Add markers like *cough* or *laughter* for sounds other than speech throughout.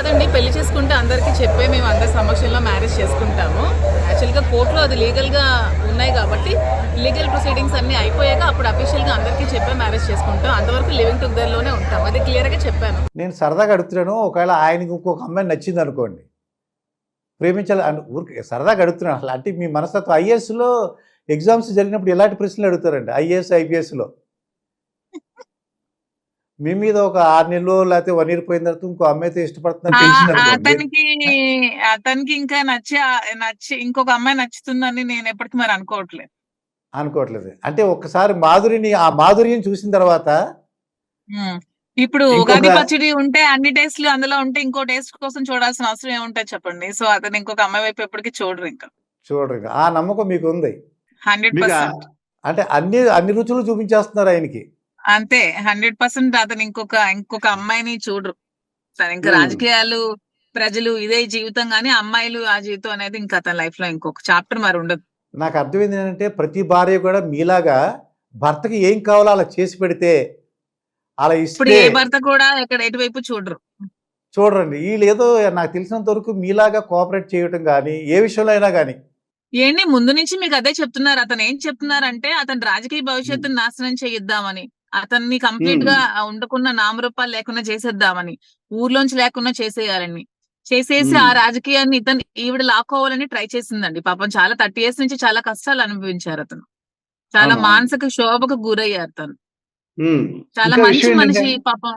కాదండి పెళ్ళి చేసుకుంటే అందరికీ చెప్పే మేము అందరి సమక్షంలో మ్యారేజ్ చేసుకుంటాము. యాక్చువల్గా కోర్టులో అది లీగల్గా ఉన్నాయి కాబట్టి లీగల్ ప్రొసీడింగ్స్ అన్నీ అయిపోయాక అప్పుడు అఫీషియల్గా అందరికీ చెప్పే మ్యారేజ్ చేసుకుంటాం. అంతవరకు లివింగ్ టుగెదర్లోనే ఉంటాం. అది క్లియర్గా చెప్పాను. నేను సరదాగా అడుగుతున్నాను ఒకవేళ ఆయనకి ఇంకొక అమ్మాయి నచ్చింది అనుకోండి. ప్రేమించాలి అని ఊరికి సరదాగా అడుగుతున్నాను. అసలు అంటే మీ మనస్తత్వం ఐఏఎస్లో ఎగ్జామ్స్ జరిగినప్పుడు ఎలాంటి ప్రశ్నలు అడుగుతారండి? ఐఏఎస్ ఐపీఎస్లో? మీ మీద ఒక ఆరు నెలలు లేకపోతే వన్ ఇయర్ పోయిన తర్వాత ఇంకో అమ్మాయితో అనుకోండి. అతనికి అతనికి ఇంకా నచ్చి నచ్చి ఇంకొక అమ్మాయి నచ్చుతుందని నేను ఎప్పటికీ మరి అనుకోవట్లేదు. అనుకోవట్లేదు. అంటే ఒక్కసారి మాధురిని ఆ మాధుర్యం చూసిన తర్వాత. ఇప్పుడు ఉగాది పచ్చడి ఉంటే అన్ని టేస్ట్లు అందులో ఉంటే ఇంకో టేస్ట్ కోసం చూడాల్సిన అవసరం ఏముంటుంది చెప్పండి. సో అతను ఇంకొక అమ్మాయి వైపు ఎప్పటికీ చూడరు ఇంకా. చూడరు ఇక. ఆ నమ్మకం మీకు ఉంది. Hundred percent. అంటే అన్ని అన్ని రుచులు చూపించేస్తున్నారు ఆయనకి. అంతే హండ్రెడ్ పర్సెంట్ అతను ఇంకొక ఇంకొక అమ్మాయిని చూడరు. తను ఇంకా. రాజకీయాలు ప్రజలు ఇదే జీవితం గానీ అమ్మాయిలు ఆ జీవితం అనేది ఇంకా అతని లైఫ్లో ఇంకొక చాప్టర్ మరి ఉండదు. నాకు అర్థమైంది ఏంటంటే ప్రతి భార్య కూడా మీలాగా భర్తకి ఏం కావాలో అలా చేసి పెడితే అలా ఇప్పుడు ఏ భర్త కూడా ఎక్కడ ఎటువైపు చూడరు. చూడండి వీళ్ళు ఏదో నాకు తెలిసినంత వరకు మీలాగా కోఆపరేట్ చేయటం కానీ ఏ విషయంలో అయినా కానీ ఏంటి ముందు నుంచి మీకు అదే చెప్తున్నారు. అతను ఏం చెప్తున్నారంటే అతను రాజకీయ భవిష్యత్తుని నాశనం చేయిద్దామని. అతన్ని కంప్లీట్గా ఉండకున్న నామరూపాలు లేకుండా చేసేద్దామని ఊర్లోంచి లేకుండా చేసేయాలని. చేసేసి. ఆ రాజకీయాన్ని ఇతను ఈవిడ లాక్కోవాలని ట్రై చేసిందండి. పాపం చాలా థర్టీ ఇయర్స్ నుంచి చాలా కష్టాలు అనుభవించారు అతను. చాలా. మానసిక శోభకు గురయ్యారు తను. చాలా మంచి మనిషి పాపం.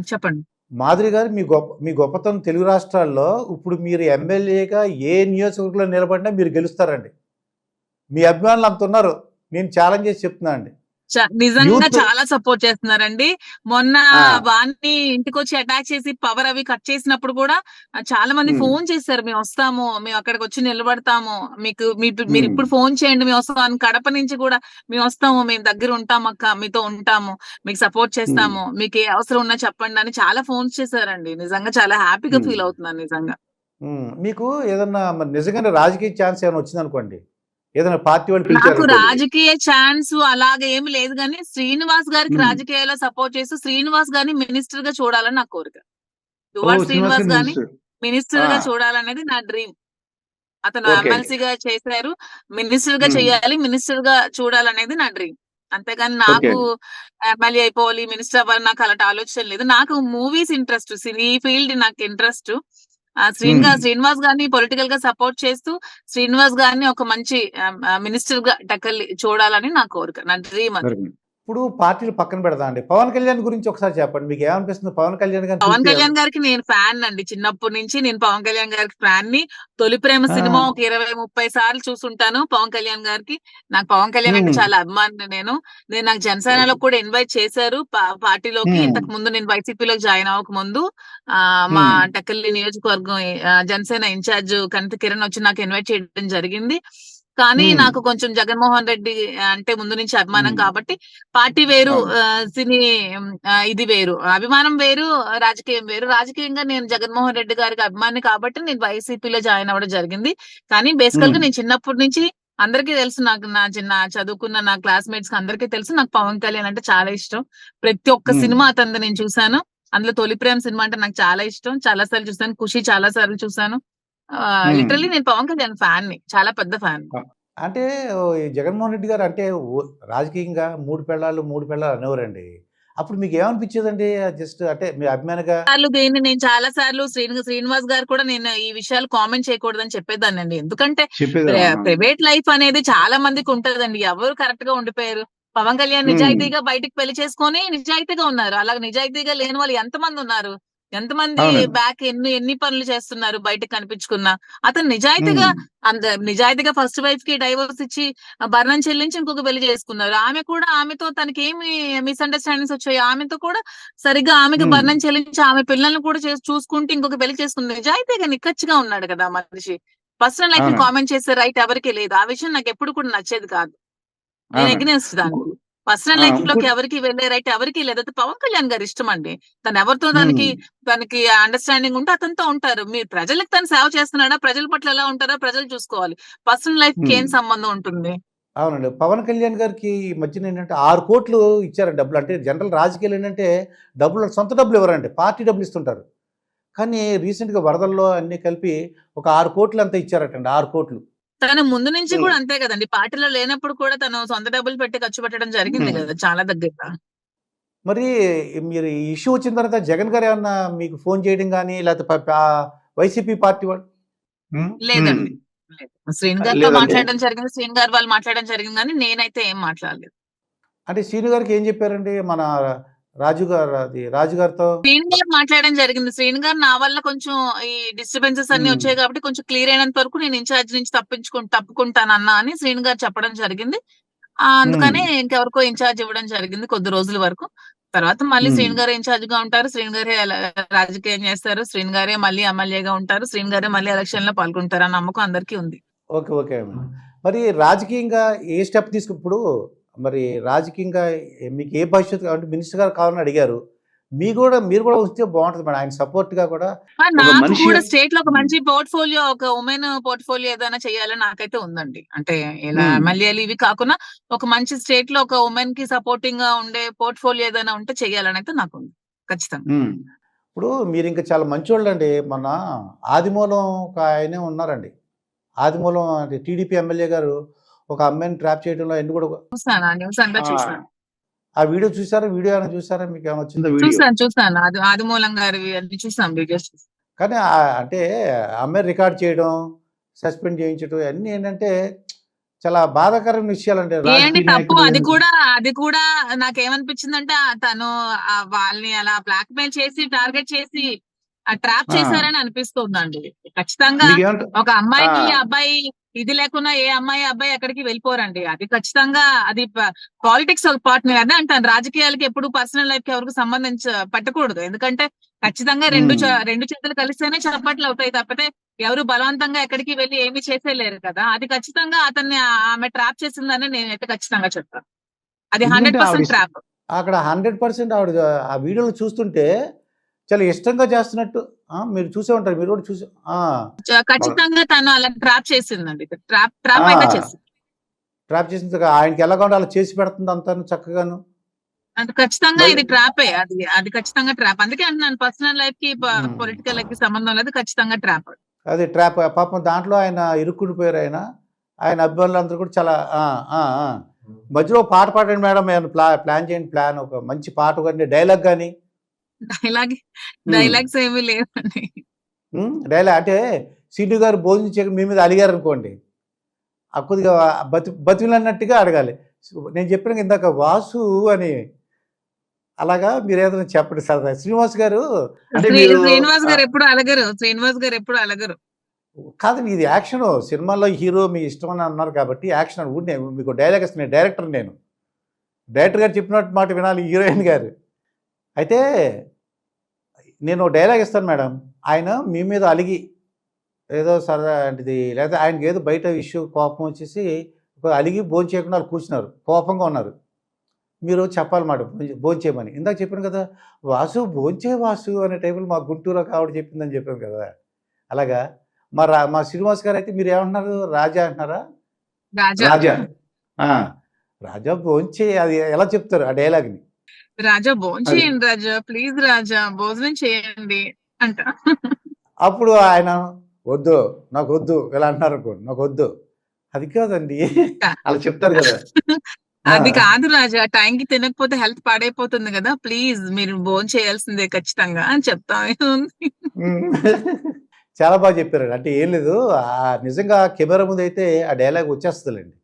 చెప్పండి. మాధురి గారు మీ గొప్ప మీ గొప్పతనం తెలుగు రాష్ట్రాల్లో ఇప్పుడు మీరు ఎమ్మెల్యేగా ఏ నియోజకవర్గంలో నిలబడినా మీరు గెలుస్తారండి. మీ అభిమానులు అంత ఉన్నారు. నేను ఛాలెంజ్ చేసి చెప్తున్నా అండి. నిజంగా చాలా సపోర్ట్ చేస్తున్నారండి మొన్న. వాణ్ణి ఇంటికి వచ్చి అటాక్ చేసి పవర్ అవి కట్ చేసినప్పుడు కూడా చాలా మంది. ఫోన్ చేశారు మేము వస్తాము మేము అక్కడికి వచ్చి నిలబడతాము మీకు మీరు. ఇప్పుడు ఫోన్ చేయండి మేము వస్తాం కడప నుంచి కూడా మేము వస్తాము మేము దగ్గర ఉంటాం అక్క మీతో ఉంటాము మీకు సపోర్ట్ చేస్తాము మీకు ఏ అవసరం ఉన్నా చెప్పండి అని చాలా ఫోన్స్ చేశారండి నిజంగా చాలా హ్యాపీగా. ఫీల్ అవుతున్నాను నిజంగా మీకు ఏదన్నా నిజంగానే రాజకీయ ఛాన్స్ ఏమైనా వచ్చింది అనుకోండి ఏదైనా పార్టీ వాళ్ళు నాకు పిలిచారు రాజకీయ ఛాన్స్ అలాగే ఏమి లేదు కానీ శ్రీనివాస్ గారికి. రాజకీయాల్లో సపోర్ట్ చేస్తూ శ్రీనివాస్ గారిని మినిస్టర్గా చూడాలని నా కోరిక శ్రీనివాస్ గారిని మినిస్టర్. గా. చూడాలనేది నా డ్రీమ్ అతను. ఎమ్మెల్సీ గా చేశారు మినిస్టర్గా. చేయాలి మినిస్టర్గా చూడాలనేది నా డ్రీమ్ అంతేగాని నాకు ఎమ్మెల్యే అయిపోవాలి మినిస్టర్ అవ్వాలి నాకు అలాంటి ఆలోచన లేదు నాకు మూవీస్ ఇంట్రెస్ట్ ఈ ఫీల్డ్ నాకు ఇంట్రెస్ట్ శ్రీన్గా Hmm. శ్రీనివాస్ గారిని పొలిటికల్గా సపోర్ట్ చేస్తూ శ్రీనివాస్ గారిని ఒక మంచి మినిస్టర్గా టక్కల్లి చూడాలని నా కోరిక నా డ్రీమ్ అది. ఇప్పుడు పార్టీలు పక్కన పెడదాం అండి. పవన్ కళ్యాణ్ గురించి ఒకసారి చెప్పండి. మీకు ఏమనిపిస్తుంది? పవన్ కళ్యాణ్ గారిని పవన్ కళ్యాణ్ గారికి నేను ఫ్యాన్ అండి. చిన్నప్పటి నుంచి నేను పవన్ కళ్యాణ్ గారికి ఫ్యాన్ని. తొలి ప్రేమ. సినిమా ఒక ఇరవై ముప్పై సార్లు చూసుంటాను పవన్ కళ్యాణ్ గారికి. నాకు పవన్ కళ్యాణ్ అంటే. చాలా అభిమాని నేను. నేను నాకు జనసేనలో కూడా ఇన్వైట్ చేశారు. పార్టీలోకి. ఇంతకు ముందు నేను వైసీపీలోకి జాయిన్ అవ్వక ముందు. ఆ మా. టెక్కల్లి నియోజకవర్గం జనసేన ఇన్ఛార్జ్ కనిత కిరణ్ వచ్చి నాకు ఇన్వైట్ చేయడం జరిగింది. కానీ. నాకు కొంచెం జగన్మోహన్ రెడ్డి అంటే ముందు నుంచి అభిమానం. కాబట్టి పార్టీ వేరు సినీ ఇది వేరు. అభిమానం వేరు రాజకీయం వేరు. రాజకీయంగా నేను జగన్మోహన్ రెడ్డి గారికి అభిమాని కాబట్టి నేను వైసీపీలో జాయిన్ అవ్వడం జరిగింది. కానీ బేసికల్గా. నేను చిన్నప్పటి నుంచి అందరికీ తెలుసు నాకు నా చిన్న చదువుకున్న నా క్లాస్మేట్స్కి అందరికీ తెలుసు. నాకు పవన్ కళ్యాణ్ అంటే చాలా ఇష్టం. ప్రతి ఒక్క. సినిమా అతను నేను చూసాను అందులో తొలి ప్రేమ సినిమా అంటే నాకు చాలా ఇష్టం. చాలా సార్లు చూసాను ఖుషి చాలా సార్లు చూసాను లిటరల్లీ నేను పవన్ కళ్యాణ్ ఫ్యాన్ని చాలా పెద్ద ఫ్యాన్. అంటే జగన్మోహన్ రెడ్డి గారు అంటే రాజకీయంగా మూడు పెళ్ళాలు మూడు పెళ్ళాలు అనేవారండి. అప్పుడు మీకు ఏమనిపించేదండి? జస్ట్ అంటే మీ అభిమానిగా సార్లు దీన్ని నేను చాలా సార్లు శ్రీని శ్రీనివాస్ గారు కూడా నేను ఈ విషయాలు కామెంట్ చేయకూడదని చెప్పేదాన్ని అండి ఎందుకంటే. ప్రైవేట్ లైఫ్ అనేది చాలా మందికి ఉంటదండి. ఎవరు కరెక్ట్గా ఉండిపోయారు. పవన్ కళ్యాణ్. నిజాయితీగా బయటికి పెళ్ళి చేసుకొని నిజాయితీగా ఉన్నారు. అలాగే నిజాయితీగా లేని వాళ్ళు ఎంతమంది ఉన్నారు? ఎంతమంది. బ్యాక్ ఎన్ని ఎన్ని పనులు చేస్తున్నారు బయటకు కనిపించుకున్నా అతను నిజాయితీగా. అంత నిజాయితీగా ఫస్ట్ వైఫ్కి డైవోర్స్ ఇచ్చి భరణం చెల్లించి ఇంకొక పెళ్ళి చేసుకున్నారు ఆమె కూడా ఆమెతో తనకి ఏమి మిస్అండర్స్టాండింగ్స్ వచ్చాయి ఆమెతో కూడా సరిగ్గా ఆమెకి. భరణం చెల్లించి ఆమె పిల్లల్ని కూడా చేసి చూసుకుంటూ ఇంకొక పెళ్ళి చేసుకుంది నిజాయితీగా నిక్కచ్చిగా ఉన్నాడు కదా మనిషి పర్సనల్ లైఫ్. కామెంట్ చేసే రైట్ ఎవరికి లేదు ఆ విషయం నాకు ఎప్పుడు కూడా నచ్చేది కాదు నేను. ఎగ్నెస్ట్ దానికి పర్సనల్ లైఫ్లోకి ఎవరికి వెళ్ళే రైట్ ఎవరికి లేదు. అయితే పవన్ కళ్యాణ్ గారు ఇష్టం అండి. తను ఎవరితో దానికి. తనకి అండర్స్టాండింగ్ ఉంటే అతనితో ఉంటారు. మీరు ప్రజలకు తను సేవ చేస్తున్నాడా? ప్రజల పట్ల ఎలా ఉంటారో? ప్రజలు చూసుకోవాలి. పర్సనల్ లైఫ్కి ఏం. సంబంధం ఉంటుంది? అవునండి. పవన్ కళ్యాణ్ గారికి ఈ మధ్యన ఏంటంటే ఆరు కోట్లు ఇచ్చారు డబ్బులు. అంటే జనరల్ రాజకీయాలు ఏంటంటే డబ్బులు సొంత డబ్బులు ఇవ్వరండి పార్టీ డబ్బులు ఇస్తుంటారు. కానీ రీసెంట్గా వరదల్లో అన్నీ కలిపి ఒక ఆరు కోట్లు అంతా ఇచ్చారటండి. ఆరు కోట్లు. తను ముందు నుంచి. కూడా అంతే కదండి పార్టీలో లేనప్పుడు కూడా తను సొంత డబ్బులు పెట్టి ఖర్చు పెట్టడం జరిగింది. కదా చాలా దగ్గర మరి మీరు ఇష్యూ వచ్చిన తర్వాత జగన్ గారు ఏమన్నా మీకు ఫోన్ చేయడం కానీ లేకపోతే వైసీపీ పార్టీ వాళ్ళు? లేదండి లేదు. శ్రీను గారితో. మాట్లాడడం జరిగింది శ్రీను గారు వాళ్ళు మాట్లాడడం జరిగింది కానీ నేనైతే ఏం మాట్లాడలేదు అంటే శ్రీను గారికి ఏం చెప్పారండి మన రాజు గారు అది రాజు గారితో శ్రీను గారు మాట్లాడడం జరిగింది. శ్రీను గారు నా వల్ల కొంచెం ఈ డిస్టర్బెన్సెస్ అన్ని. వచ్చాయి కాబట్టి కొంచెం క్లియర్ అయినంత వరకు నేను ఇన్ఛార్జ్ నుంచి తప్పించుకు తప్పుకుంటానన్నా అని శ్రీను గారు చెప్పడం జరిగింది. అందుకని ఇంకెవరికో ఇన్ఛార్జ్ ఇవ్వడం జరిగింది కొద్ది రోజుల వరకు. తర్వాత మళ్ళీ. శ్రీను గారు ఇన్ఛార్జ్గా ఉంటారు. శ్రీను గారే రాజకీయం చేస్తారు. శ్రీను గారే మళ్ళీ ఎమ్మెల్యేగా ఉంటారు. శ్రీను గారే మళ్ళీ ఎలక్షన్లో పాల్గొంటారు అన్న నమ్మకం అందరికీ ఉంది. ఓకే ఓకే మరి రాజకీయంగా ఏ స్టెప్ తీసుకు ఇప్పుడు మరి రాజకీయంగా మీకు ఏ భవిష్యత్తు అంటే మినిస్టర్ గారు కావాలని అడిగారు. మీ కూడా మీరు కూడా వస్తే బాగుంటుంది మేడం. ఆయన support గా కూడా నాకు కూడా స్టేట్లో ఒక మంచి పోర్ట్ఫోలియో ఒక ఉమెన్ పోర్ట్ఫోలియో ఏదైనా చేయాలని నాకైతే ఉందండి. అంటే ఇలా. ఎమ్మెల్యేలు ఇవి కాకుండా ఒక మంచి స్టేట్లో ఒక ఉమెన్కి సపోర్టింగ్గా ఉండే పోర్ట్ఫోలియో ఏదైనా ఉంటే చేయాలని అయితే నాకు ఉంది. ఖచ్చితంగా. ఇప్పుడు మీరు ఇంకా చాలా మంచోళ్ళు అండి మన ఆదిమూలం ఒక ఆయనే ఉన్నారండి. ఆదిమూలం అంటే టీడీపీ ఎమ్మెల్యే గారు ఒక అమ్మాయిని ట్రాప్ చేయడంలో ఎన్ని కూడా ఆ న్యూస్ అంతా ఆ, చూసాను. ఆ వీడియో చూసారా? వీడియో ఏమైనా చూసారా? మీకు ఏమైనా వచ్చిందా వీడియో? చూసాను చూసాను. అది ఆదిమూలం గారి అన్ని చూసాను వీడియోస్ కానీ అంటే అమ్మాయి రికార్డ్ చేయడం సస్పెండ్ చేయించడం అన్నీ ఏంటంటే చాలా బాధాకరమైన ఏంటి రాజకీయ తప్పు? అది కూడా అది కూడా నాకేమనిపించిందంటే తను ఆ వాళ్ళని అలా బ్లాక్ మెయిల్ చేసి టార్గెట్ చేసి ట్రాప్. చేశారని అనిపిస్తుందండి. ఖచ్చితంగా ఒక అమ్మాయికి. అబ్బాయి ఇది లేకున్నా ఏ అమ్మాయి అబ్బాయి ఎక్కడికి వెళ్ళిపోరండి. అది ఖచ్చితంగా అది పాలిటిక్స్ ఒక పార్ట్ నేను అదే అంటాను. రాజకీయాలకి ఎప్పుడు పర్సనల్ లైఫ్కి ఎవరికి సంబంధించ పెట్టకూడదు. ఎందుకంటే ఖచ్చితంగా రెండు రెండు చేతులు కలిస్తేనే చప్పట్లు అవుతాయి తప్పితే ఎవరు బలవంతంగా ఎక్కడికి వెళ్ళి ఏమీ చేసేలేరు కదా. అది ఖచ్చితంగా అతన్ని ఆమె ట్రాప్ చేసిందని నేనైతే ఖచ్చితంగా చెప్తాను. అది హండ్రెడ్ పర్సెంట్ ట్రాప్ అక్కడ హండ్రెడ్ పర్సెంట్ ఆవిడ ఆ వీడియోలు చూస్తుంటే చాలా ఇష్టంగా చేస్తున్నట్టు ఆ, మీరు చూసే ఉంటారు మీరు కూడా చూసి ఆ, ఖచ్చితంగా తను అలా ట్రాప్ చేసిందండి. ట్రాప్ ట్రాప్ చేసింది. ట్రాప్ చేసిన ఆయనకి ఎలా కావాలో అలా చేసి పెడుతుంది అంతాను చక్కగాను. అది ఖచ్చితంగా ఇది ట్రాపే అది అది ఖచ్చితంగా ట్రాప్ అందుకే అంటున్నాను పర్సనల్ లైఫ్కి. పొలిటికల్ లైఫ్కి సంబంధం లేదు ఖచ్చితంగా ట్రాప్ అది ట్రాప్ పాపం దాంట్లో ఆయన ఇరుక్కుడిపోయారు ఆయన. ఆయన అభిమానులు అందరూ కూడా చాలా ఆ, ఆ, ఆ. మధ్యలో పాట పాడండి మేడం ప్లా ప్లాన్ చేయండి ప్లాన్. ఒక మంచి పాట కానీ డైలాగ్ కానీ డైలాగ్ డైలాగ్స్ ఏమీ లేవండి. డైలాగ్ అంటే సీటు గారు భోజనం చేయక మీ మీద అడిగారు అనుకోండి ఆ కొద్దిగా బతి బతిలన్నట్టుగా అడగాలి. నేను చెప్పిన ఇందాక వాసు అని అలాగా మీరు ఏదైనా చెప్పండి సరదా. శ్రీనివాస్ గారు అంటే శ్రీనివాస్ గారు ఎప్పుడు అలగరు. శ్రీనివాస్ గారు ఎప్పుడు అలగరు. కాదు ఇది యాక్షన్ సినిమాలో హీరో మీ ఇష్టం అని అన్నారు కాబట్టి యాక్షన్ ఊరినే మీకు డైలాగ్ ఇస్తున్నాను డైరెక్టర్ నేను. డైరెక్టర్ గారు చెప్పినట్టు మాట వినాలి హీరోయిన్ గారు. అయితే నేను డైలాగ్ ఇస్తాను మేడం. ఆయన మీ మీద అలిగి ఏదో సరదా అంటే లేదా ఆయనకి ఏదో బయట ఇష్యూ కోపం వచ్చేసి అలిగి భోజనం చేయకుండా వాళ్ళు కూర్చున్నారు కోపంగా ఉన్నారు. మీరు చెప్పాలన్నమాట భోజనం చేయమని. ఇందాక చెప్పాను కదా వాసు భోంచే వాసు అనే టైపులో మా గుంటూరు ఒక ఆవిడ చెప్పిందని చెప్పాను కదా. అలాగా? మా రా మా శ్రీనివాస్ గారు అయితే మీరు ఏమంటున్నారు? రాజా అంటున్నారా? రాజా. రాజా. భోంచే అది ఎలా చెప్తారు ఆ డైలాగ్ని రాజా భోజనం చేయండి రాజా ప్లీజ్ రాజా భోజనం చేయండి అంట. అప్పుడు ఆయన వద్దు నాకు వద్దు ఇలా అంటున్నారు అనుకోండి నాకు వద్దు. అది కాదండి. అలా చెప్తారు కదా. *laughs* అది. కాదు రాజా టైం కి తినకపోతే హెల్త్ పాడైపోతుంది కదా ప్లీజ్ మీరు భోజనం చేయాల్సిందే ఖచ్చితంగా అని చెప్తా. చాలా బాగా చెప్పారు. అంటే ఏం లేదు ఆ నిజంగా కెమెరా ముందు అయితే ఆ డైలాగ్ వచ్చేస్తుందిలేండి.